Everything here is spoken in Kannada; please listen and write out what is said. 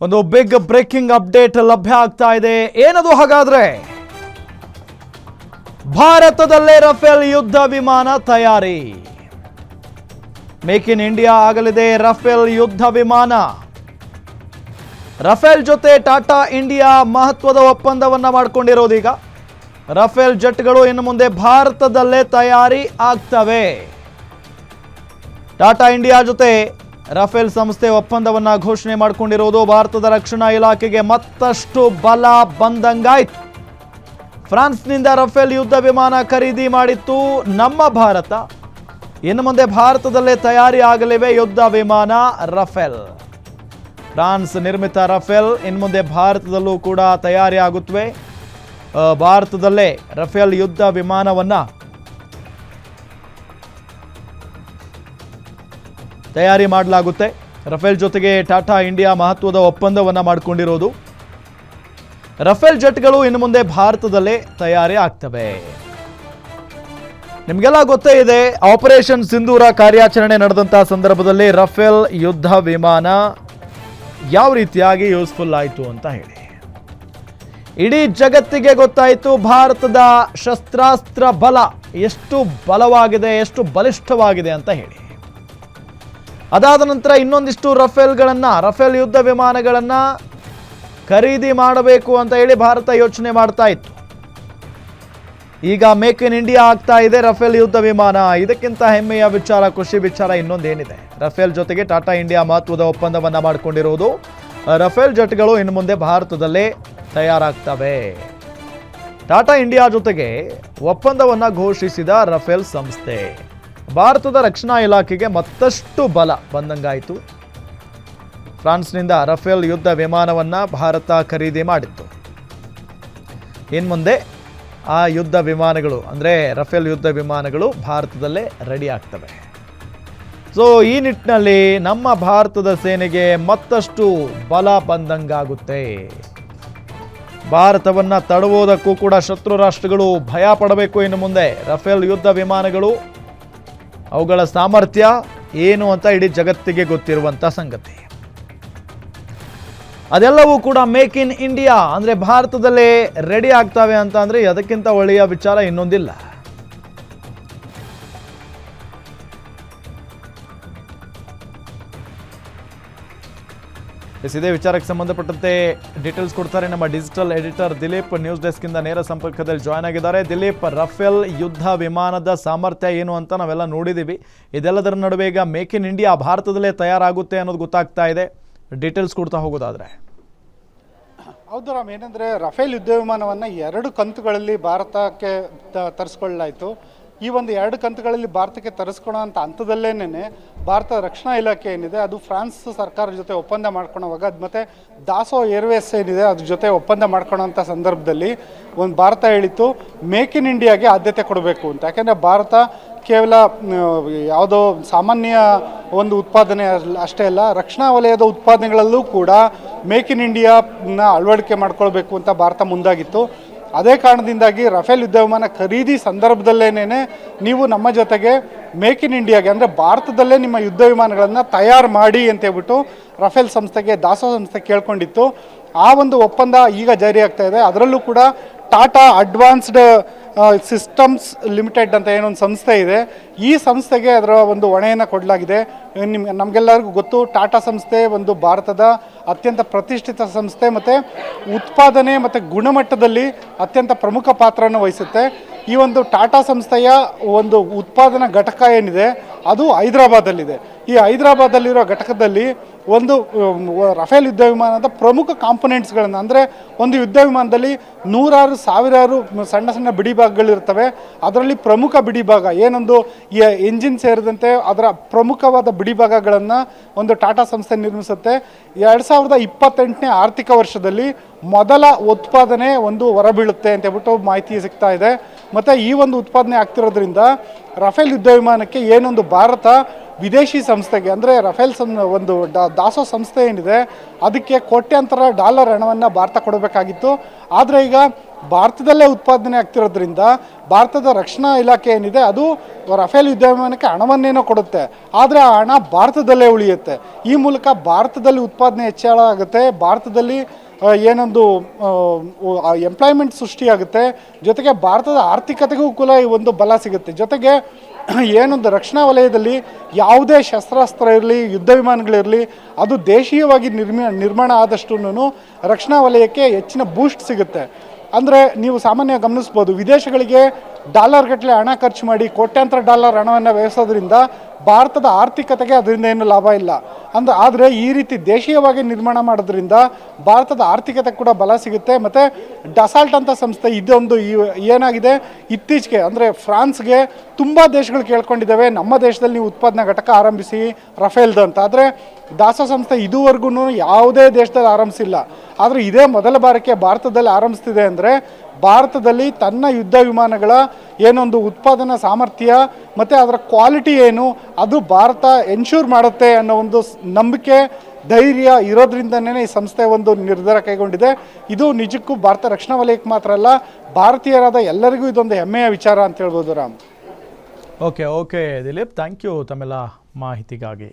ಒಂದು ಬಿಗ್ ಬ್ರೇಕಿಂಗ್ ಅಪ್ಡೇಟ್ ಲಭ್ಯ ಆಗ್ತಾ ಇದೆ. ಏನದು ಹಾಗಾದ್ರೆ? ಭಾರತದಲ್ಲೇ ರಫೇಲ್ ಯುದ್ಧ ವಿಮಾನ ತಯಾರಿ. ಮೇಕ್ ಇನ್ ಇಂಡಿಯಾ ಆಗಲಿದೆ ರಫೇಲ್ ಯುದ್ಧ ವಿಮಾನ. ರಫೇಲ್ ಜೊತೆ ಟಾಟಾ ಇಂಡಿಯಾ ಮಹತ್ವದ ಒಪ್ಪಂದವನ್ನ ಮಾಡಿಕೊಂಡಿರೋದೀಗ ರಫೇಲ್ ಜೆಟ್ಗಳು ಇನ್ನು ಮುಂದೆ ಭಾರತದಲ್ಲೇ ತಯಾರಿ ಆಗ್ತವೆ. ಟಾಟಾ ಇಂಡಿಯಾ ಜೊತೆ ರಫೇಲ್ ಸಂಸ್ಥೆ ಒಪ್ಪಂದವನ್ನ ಘೋಷಣೆ ಮಾಡಿಕೊಂಡಿರುವುದು ಭಾರತದ ರಕ್ಷಣಾ ಇಲಾಖೆಗೆ ಮತ್ತಷ್ಟು ಬಲ ಬಂದಂಗಾಯ್ತು. ಫ್ರಾನ್ಸ್ನಿಂದ ರಫೇಲ್ ಯುದ್ಧ ವಿಮಾನ ಖರೀದಿ ಮಾಡಿತ್ತು ನಮ್ಮ ಭಾರತ. ಇನ್ನು ಮುಂದೆ ಭಾರತದಲ್ಲೇ ತಯಾರಿ ಆಗಲಿವೆ ಯುದ್ಧ ವಿಮಾನ ರಫೇಲ್. ಫ್ರಾನ್ಸ್ ನಿರ್ಮಿತ ರಫೇಲ್ ಇನ್ನು ಮುಂದೆ ಭಾರತದಲ್ಲೂ ಕೂಡ ತಯಾರಿ ಆಗುತ್ತವೆ ಭಾರತದಲ್ಲೇ ರಫೇಲ್ ಯುದ್ಧ ವಿಮಾನವನ್ನ ತಯಾರಿ ಮಾಡಲಾಗುತ್ತೆ. ರಫೇಲ್ ಜೊತೆಗೆ ಟಾಟಾ ಇಂಡಿಯಾ ಮಹತ್ವದ ಒಪ್ಪಂದವನ್ನ ಮಾಡಿಕೊಂಡಿರೋದು. ರಫೇಲ್ ಜೆಟ್ಗಳು ಇನ್ನು ಮುಂದೆ ಭಾರತದಲ್ಲೇ ತಯಾರಿ ಆಗ್ತವೆ. ನಿಮಗೆಲ್ಲ ಗೊತ್ತೇ ಇದೆ, ಆಪರೇಷನ್ ಸಿಂಧೂರ ಕಾರ್ಯಾಚರಣೆ ನಡೆದಂತಹ ಸಂದರ್ಭದಲ್ಲಿ ರಫೇಲ್ ಯುದ್ಧ ವಿಮಾನ ಯಾವ ರೀತಿಯಾಗಿ ಯೂಸ್ಫುಲ್ ಆಯಿತು ಅಂತ ಹೇಳಿ. ಇಡೀ ಜಗತ್ತಿಗೆ ಗೊತ್ತಾಯಿತು ಭಾರತದ ಶಸ್ತ್ರಾಸ್ತ್ರ ಬಲ ಎಷ್ಟು ಬಲವಾಗಿದೆ, ಎಷ್ಟು ಬಲಿಷ್ಠವಾಗಿದೆ ಅಂತ ಹೇಳಿ. ಅದಾದ ನಂತರ ಇನ್ನೊಂದಿಷ್ಟು ರಫೇಲ್ಗಳನ್ನು, ರಫೇಲ್ ಯುದ್ಧ ವಿಮಾನಗಳನ್ನು ಖರೀದಿ ಮಾಡಬೇಕು ಅಂತ ಹೇಳಿ ಭಾರತ ಯೋಚನೆ ಮಾಡ್ತಾ ಇತ್ತು. ಈಗ ಮೇಕ್ ಇನ್ ಇಂಡಿಯಾ ಆಗ್ತಾ ಇದೆ ರಫೇಲ್ ಯುದ್ಧ ವಿಮಾನ. ಇದಕ್ಕಿಂತ ಹೆಮ್ಮೆಯ ವಿಚಾರ, ಖುಷಿ ವಿಚಾರ ಇನ್ನೊಂದೇನಿದೆ. ರಫೇಲ್ ಜೊತೆಗೆ ಟಾಟಾ ಇಂಡಿಯಾ ಮಹತ್ವದ ಒಪ್ಪಂದವನ್ನ ಮಾಡಿಕೊಂಡಿರುವುದು. ರಫೇಲ್ ಜೆಟ್ಗಳು ಇನ್ನು ಮುಂದೆ ಭಾರತದಲ್ಲೇ ತಯಾರಾಗ್ತವೆ. ಟಾಟಾ ಇಂಡಿಯಾ ಜೊತೆಗೆ ಒಪ್ಪಂದವನ್ನ ಘೋಷಿಸಿದ ರಫೇಲ್ ಸಂಸ್ಥೆ. ಭಾರತದ ರಕ್ಷಣಾ ಇಲಾಖೆಗೆ ಮತ್ತಷ್ಟು ಬಲ ಬಂದಂಗಾಯಿತು. ಫ್ರಾನ್ಸ್ನಿಂದ ರಫೇಲ್ ಯುದ್ಧ ವಿಮಾನವನ್ನ ಭಾರತ ಖರೀದಿ ಮಾಡಿತ್ತು. ಇನ್ನು ಮುಂದೆ ಆ ಯುದ್ಧ ವಿಮಾನಗಳು, ಅಂದರೆ ರಫೇಲ್ ಯುದ್ಧ ವಿಮಾನಗಳು ಭಾರತದಲ್ಲೇ ರೆಡಿ ಆಗ್ತವೆ. ಸೊ ಈ ನಿಟ್ಟಿನಲ್ಲಿ ನಮ್ಮ ಭಾರತದ ಸೇನೆಗೆ ಮತ್ತಷ್ಟು ಬಲ ಬಂದಂಗಾಗುತ್ತೆ. ಭಾರತವನ್ನು ತಡುವುದಕ್ಕೂ ಕೂಡ ಶತ್ರು ರಾಷ್ಟ್ರಗಳು ಭಯ ಪಡಬೇಕು ಇನ್ನು ಮುಂದೆ. ರಫೇಲ್ ಯುದ್ಧ ವಿಮಾನಗಳು ಅವುಗಳ ಸಾಮರ್ಥ್ಯ ಏನು ಅಂತ ಇಡೀ ಜಗತ್ತಿಗೆ ಗೊತ್ತಿರುವಂಥ ಸಂಗತಿ. ಅದೆಲ್ಲವೂ ಕೂಡ ಮೇಕ್ ಇನ್ ಇಂಡಿಯಾ ಅಂದ್ರೆ ಭಾರತದಲ್ಲೇ ರೆಡಿ ಆಗ್ತವೆ ಅಂತ ಅಂದರೆ ಅದಕ್ಕಿಂತ ಒಳ್ಳೆಯ ವಿಚಾರ ಇನ್ನೊಂದಿಲ್ಲ. ಎಸ್, ಇದೇ ವಿಚಾರಕ್ಕೆ ಸಂಬಂಧಪಟ್ಟಂತೆ ಡೀಟೇಲ್ಸ್ ಕೊಡ್ತಾರೆ ನಮ್ಮ digital editor Dileep news desk ಇಂದ ನೇರ ಸಂಪರ್ಕದಲ್ಲಿ ಜಾಯ್ನ್ ಆಗಿದ್ದಾರೆ. ದಿಲೀಪ್ ರಫೇಲ್ ಯುದ್ಧ ವಿಮಾನದ ಸಾಮರ್ಥ್ಯ ಏನು ಅಂತ ನಾವೆಲ್ಲ ನೋಡಿದ್ದೀವಿ ಇದೆಲ್ಲದರ ನಡುವೆ ಈಗ ಮೇಕ್ ಇನ್ ಇಂಡಿಯಾ ಭಾರತದಲ್ಲೇ ತಯಾರಾಗುತ್ತೆ ಅನ್ನೋದು ಗೊತ್ತಾಗ್ತಾ ಇದೆ. ಡೀಟೇಲ್ಸ್ ಕೊಡ್ತಾ ಹೋಗೋದಾದ್ರೆ. ಹೌದು ರಾಮ್ ಏನಂದರೆ ರಫೇಲ್ ಯುದ್ಧ ವಿಮಾನವನ್ನು ಎರಡು ಕಂತುಗಳಲ್ಲಿ ಭಾರತಕ್ಕೆ ತ- ತರಿಸ್ಕೊಳ್ಳಲಾಯಿತು. ಈ ಒಂದು ಎರಡು ಕಂತುಗಳಲ್ಲಿ ಭಾರತಕ್ಕೆ ಅಂತ ಹಂತದಲ್ಲೇನೆ ಭಾರತ ರಕ್ಷಣಾ ಇಲಾಖೆ ಏನಿದೆ, ಅದು ಫ್ರಾನ್ಸ್ ಸರ್ಕಾರದ ಜೊತೆ ಒಪ್ಪಂದ ಮಾಡ್ಕೊಳ್ಳೋವಾಗ ಅದು ಮತ್ತು ದಾಸೋ ಏರ್ವೇಸ್ ಏನಿದೆ, ಅದ್ರ ಜೊತೆ ಒಪ್ಪಂದ ಮಾಡ್ಕೊಳ್ಳೋ ಸಂದರ್ಭದಲ್ಲಿ ಒಂದು ಭಾರತ ಹೇಳಿತ್ತು, ಮೇಕ್ ಇನ್ ಇಂಡಿಯಾಗೆ ಆದ್ಯತೆ ಕೊಡಬೇಕು ಅಂತ. ಯಾಕೆಂದರೆ ಭಾರತ ಕೇವಲ ಯಾವುದೋ ಸಾಮಾನ್ಯ ಒಂದು ಉತ್ಪಾದನೆ ಅಷ್ಟೇ ಅಲ್ಲ, ರಕ್ಷಣಾ ವಲಯದ ಉತ್ಪಾದನೆಗಳಲ್ಲೂ ಕೂಡ ಮೇಕ್ ಇನ್ ಇಂಡಿಯಾನ ಅಳವಡಿಕೆ ಮಾಡ್ಕೊಳ್ಬೇಕು ಅಂತ ಭಾರತ ಮುಂದಾಗಿತ್ತು. ಅದೇ ಕಾರಣದಿಂದಾಗಿ ರಫೇಲ್ ಯುದ್ಧ ವಿಮಾನ ಖರೀದಿ ಸಂದರ್ಭದಲ್ಲೇನೇ ನೀವು ನಮ್ಮ ಜೊತೆಗೆ ಮೇಕ್ ಇನ್ ಇಂಡಿಯಾಗೆ, ಅಂದರೆ ಭಾರತದಲ್ಲೇ ನಿಮ್ಮ ಯುದ್ಧ ವಿಮಾನಗಳನ್ನು ತಯಾರು ಮಾಡಿ ಅಂತ ಹೇಳ್ಬಿಟ್ಟು ರಫೇಲ್ ಸಂಸ್ಥೆಗೆ ದಾಸೋ ಸಂಸ್ಥೆ ಕೇಳ್ಕೊಂಡಿತ್ತು. ಆ ಒಂದು ಒಪ್ಪಂದ ಈಗ ಜಾರಿ ಆಗ್ತಾ ಇದೆ. ಅದರಲ್ಲೂ ಕೂಡ ಟಾಟಾ ಅಡ್ವಾನ್ಸ್ಡ್ ಸಿಸ್ಟಮ್ಸ್ ಲಿಮಿಟೆಡ್ ಅಂತ ಏನೊಂದು ಸಂಸ್ಥೆ ಇದೆ. ಈ ಸಂಸ್ಥೆಗೆ ಅದರ ಒಂದು ಹೊಣೆಯನ್ನು ಕೊಡಲಾಗಿದೆ. ನಿಮ್ಗೆ ನಮಗೆಲ್ಲರಿಗೂ ಗೊತ್ತು ಟಾಟಾ ಸಂಸ್ಥೆ ಒಂದು ಭಾರತದ ಅತ್ಯಂತ ಪ್ರತಿಷ್ಠಿತ ಸಂಸ್ಥೆ ಮತ್ತು ಉತ್ಪಾದನೆ ಮತ್ತು ಗುಣಮಟ್ಟದಲ್ಲಿ ಅತ್ಯಂತ ಪ್ರಮುಖ ಪಾತ್ರವನ್ನು ವಹಿಸುತ್ತೆ. ಈ ಒಂದು ಟಾಟಾ ಸಂಸ್ಥೆಯ ಒಂದು ಉತ್ಪಾದನಾ ಘಟಕ ಏನಿದೆ, ಅದು ಹೈದರಾಬಾದಲ್ಲಿದೆ. ಈ ಹೈದರಾಬಾದಲ್ಲಿರೋ ಘಟಕದಲ್ಲಿ ಒಂದು ರಫೇಲ್ ಯುದ್ಧ ವಿಮಾನದ ಪ್ರಮುಖ ಕಾಂಪೊನೆಂಟ್ಸ್ಗಳನ್ನು, ಅಂದರೆ ಒಂದು ಯುದ್ಧ ವಿಮಾನದಲ್ಲಿ ನೂರಾರು, ಸಾವಿರಾರು ಸಣ್ಣ ಸಣ್ಣ ಬಿಡಿ ಭಾಗಗಳಿರ್ತವೆ. ಅದರಲ್ಲಿ ಪ್ರಮುಖ ಬಿಡಿ ಭಾಗ ಏನೊಂದು ಎಂಜಿನ್ ಸೇರಿದಂತೆ ಅದರ ಪ್ರಮುಖವಾದ ಬಿಡಿ ಭಾಗಗಳನ್ನು ಒಂದು ಟಾಟಾ ಸಂಸ್ಥೆ ನಿರ್ಮಿಸುತ್ತೆ. ಎರಡು ಸಾವಿರದ ಇಪ್ಪತ್ತೆಂಟನೇ ಆರ್ಥಿಕ ವರ್ಷದಲ್ಲಿ ಮೊದಲ ಉತ್ಪಾದನೆ ಒಂದು ಹೊರಬೀಳುತ್ತೆ ಅಂತ ಹೇಳ್ಬಿಟ್ಟು ಮಾಹಿತಿ ಸಿಗ್ತಾ ಇದೆ. ಮತ್ತು ಈ ಒಂದು ಉತ್ಪಾದನೆ ಆಗ್ತಿರೋದ್ರಿಂದ ರಫೇಲ್ ಯುದ್ಧ ವಿಮಾನಕ್ಕೆ ಏನೊಂದು ಭಾರತ ವಿದೇಶಿ ಸಂಸ್ಥೆಗೆ, ಅಂದರೆ ರಫೇಲ್ ಸಂ ಒಂದು ದಾಸೋ ಸಂಸ್ಥೆ ಏನಿದೆ, ಅದಕ್ಕೆ ಕೋಟ್ಯಾಂತರ ಡಾಲರ್ ಹಣವನ್ನು ಭಾರತ ಕೊಡಬೇಕಾಗಿತ್ತು. ಆದರೆ ಈಗ ಭಾರತದಲ್ಲೇ ಉತ್ಪಾದನೆ ಆಗ್ತಿರೋದ್ರಿಂದ ಭಾರತದ ರಕ್ಷಣಾ ಇಲಾಖೆ ಏನಿದೆ, ಅದು ರಫೇಲ್ ಯುದ್ಧ ವಿಮಾನಕ್ಕೆ ಹಣವನ್ನೇನೋ ಕೊಡುತ್ತೆ. ಆದರೆ ಆ ಹಣ ಭಾರತದಲ್ಲೇ ಉಳಿಯುತ್ತೆ. ಈ ಮೂಲಕ ಭಾರತದಲ್ಲಿ ಉತ್ಪಾದನೆ ಹೆಚ್ಚಳ ಆಗುತ್ತೆ, ಭಾರತದಲ್ಲಿ ಏನೊಂದು ಎಂಪ್ಲಾಯ್ಮೆಂಟ್ ಸೃಷ್ಟಿಯಾಗುತ್ತೆ. ಜೊತೆಗೆ ಭಾರತದ ಆರ್ಥಿಕತೆಗೂ ಕೂಡ ಈ ಒಂದು ಬಲ ಸಿಗುತ್ತೆ. ಜೊತೆಗೆ ಏನೊಂದು ರಕ್ಷಣಾ ವಲಯದಲ್ಲಿ ಯಾವುದೇ ಶಸ್ತ್ರಾಸ್ತ್ರ ಇರಲಿ, ಯುದ್ಧ ವಿಮಾನಗಳಿರಲಿ, ಅದು ದೇಶೀಯವಾಗಿ ನಿರ್ಮಿ, ನಿರ್ಮಾಣ ಆದಷ್ಟು ರಕ್ಷಣಾ ವಲಯಕ್ಕೆ ಹೆಚ್ಚಿನ ಬೂಸ್ಟ್ ಸಿಗುತ್ತೆ. ಅಂದರೆ ನೀವು ಸಾಮಾನ್ಯ ಗಮನಿಸ್ಬೋದು, ವಿದೇಶಗಳಿಗೆ ಡಾಲರ್ ಗಟ್ಟಲೆ ಹಣ ಖರ್ಚು ಮಾಡಿ ಕೋಟ್ಯಾಂತರ ಡಾಲರ್ ಹಣವನ್ನು ವ್ಯಯಿಸೋದ್ರಿಂದ ಭಾರತದ ಆರ್ಥಿಕತೆಗೆ ಅದರಿಂದ ಏನು ಲಾಭ ಇಲ್ಲ. ಅಂದ, ಆದರೆ ಈ ರೀತಿ ದೇಶೀಯವಾಗಿ ನಿರ್ಮಾಣ ಮಾಡೋದ್ರಿಂದ ಭಾರತದ ಆರ್ಥಿಕತೆ ಕೂಡ ಬಲ ಸಿಗುತ್ತೆ. ಮತ್ತು ಡಸಾಲ್ಟ್ ಅಂತ ಸಂಸ್ಥೆ ಇದೊಂದು ಏನಾಗಿದೆ? ಇತ್ತೀಚೆಗೆ, ಅಂದರೆ ಫ್ರಾನ್ಸ್ಗೆ ತುಂಬ ದೇಶಗಳು ಕೇಳ್ಕೊಂಡಿದ್ದಾವೆ. ನಮ್ಮ ದೇಶದಲ್ಲಿ ನೀವು ಉತ್ಪಾದನಾ ಘಟಕ ಆರಂಭಿಸಿ, ರಫೇಲ್ದು ಅಂತ. ಆದರೆ ದಾಸ ಸಂಸ್ಥೆ ಇದುವರೆಗೂ ಯಾವುದೇ ದೇಶದಲ್ಲಿ ಆರಂಭಿಸಿಲ್ಲ. ಆದರೆ ಇದೇ ಮೊದಲ ಬಾರಕ್ಕೆ ಭಾರತದಲ್ಲಿ ಆರಂಭಿಸ್ತಿದೆ ಅಂದರೆ ಭಾರತದಲ್ಲಿ ತನ್ನ ಯುದ್ಧ ವಿಮಾನಗಳ ಏನೊಂದು ಉತ್ಪಾದನಾ ಸಾಮರ್ಥ್ಯ, ಮತ್ತು ಅದರ ಕ್ವಾಲಿಟಿ ಏನು ಅದು ಭಾರತ ಎನ್ಶೂರ್ ಮಾಡುತ್ತೆ ಅನ್ನೋ ಒಂದು ನಂಬಿಕೆ, ಧೈರ್ಯ ಇರೋದ್ರಿಂದನೇ ಈ ಸಂಸ್ಥೆ ಒಂದು ನಿರ್ಧಾರ ಕೈಗೊಂಡಿದೆ. ಇದು ನಿಜಕ್ಕೂ ಭಾರತ ರಕ್ಷಣಾ ವಲಯಕ್ಕೆ ಮಾತ್ರ ಅಲ್ಲ, ಭಾರತೀಯರಾದ ಎಲ್ಲರಿಗೂ ಇದೊಂದು ಹೆಮ್ಮೆಯ ವಿಚಾರ ಅಂತ ಹೇಳ್ಬೋದು Ram. Okay okay Dileep thank you ತಮ್ಮೆಲ್ಲ ಮಾಹಿತಿಗಾಗಿ.